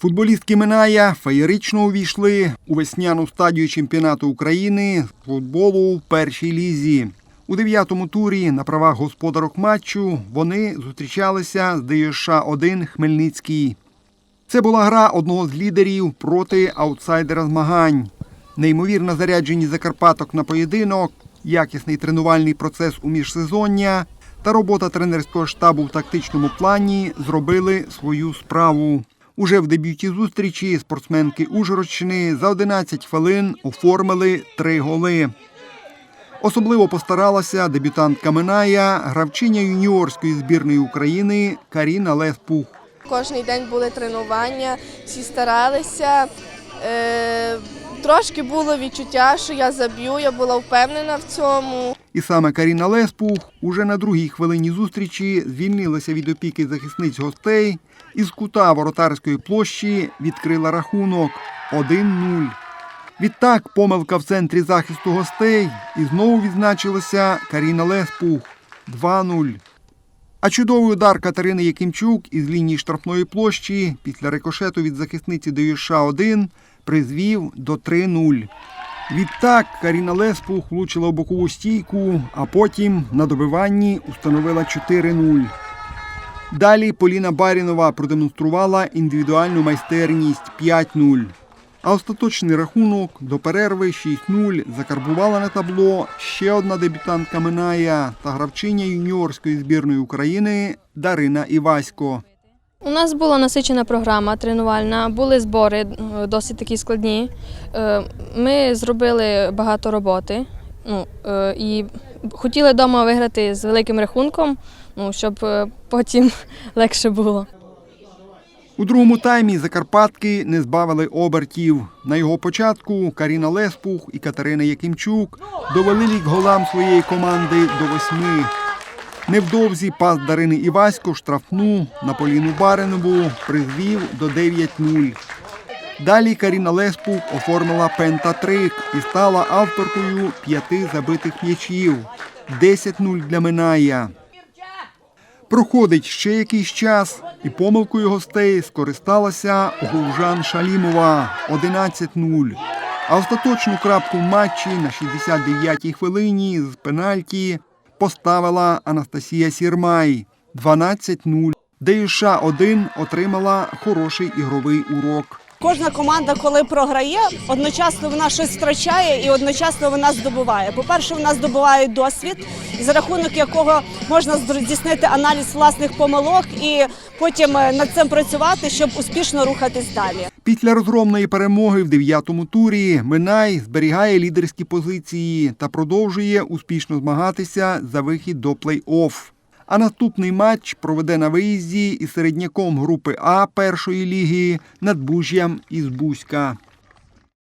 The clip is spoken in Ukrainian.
Футболістки Миная феєрично увійшли у весняну стадію чемпіонату України з футболу в першій лізі. У дев'ятому турі на правах господарок матчу вони зустрічалися з ДЮШ 1 Хмельницький. Це була гра одного з лідерів проти аутсайдера змагань. Неймовірно заряджені Закарпаток на поєдинок, якісний тренувальний процес у міжсезоння та робота тренерського штабу в тактичному плані зробили свою справу. Уже в дебюті зустрічі спортсменки Ужгородщини за 11 хвилин оформили три голи. Особливо постаралася дебютантка Миная, гравчиня юніорської збірної України Каріна Леспух. Кожний день були тренування, всі старалися. Трошки було відчуття, що я заб'ю, я була впевнена в цьому. І саме Каріна Леспух уже на другій хвилині зустрічі звільнилася від опіки захисниць гостей і з кута воротарської площі відкрила рахунок 1-0. Відтак помилка в центрі захисту гостей і знову відзначилася Каріна Леспух 2-0. А чудовий удар Катерини Якимчук із лінії штрафної площі після рикошету від захисниці ДЮШ-1 призвів до 3-0. Відтак Каріна Леспух влучила в бокову стійку, а потім на добиванні установила 4-0. Далі Поліна Барінова продемонструвала індивідуальну майстерність 5-0. А остаточний рахунок до перерви 6-0 закарбувала на табло ще одна дебютантка Миная та гравчиня юніорської збірної України Дарина Івасько. У нас була насичена програма тренувальна, були збори е, досить такі складні. Е, Ми зробили багато роботи ну, е, і хотіли вдома виграти з великим рахунком, ну, щоб потім легше було. У другому таймі Закарпатки не збавили обертів. На його початку Каріна Леспух і Катерина Якимчук довели лік голам своєї команди до восьми. Невдовзі пас Дарини Івасько штрафну на Поліну Баринову призвів до 9-0. Далі Каріна Леспух оформила пентатрик і стала авторкою п'яти забитих м'ячів. 10-0 для Миная. Проходить ще якийсь час, і помилкою гостей скористалася Гулжан Шалімова 11-0. А остаточну крапку в матчі на 69-й хвилині з пенальті поставила Анастасія Сірмай 12-0. ДЮШ 1 отримала хороший ігровий урок. Кожна команда, коли програє, одночасно вона щось втрачає і одночасно вона здобуває. По-перше, вона здобуває досвід, за рахунок якого можна здійснити аналіз власних помилок і потім е, над цим працювати, щоб успішно рухатись далі. Після розгромної перемоги в дев'ятому турі Минай зберігає лідерські позиції та продовжує успішно змагатися за вихід до плей-офф. А наступний матч проведе на виїзді із середняком групи А першої ліги Надбуж'ям із Бузька.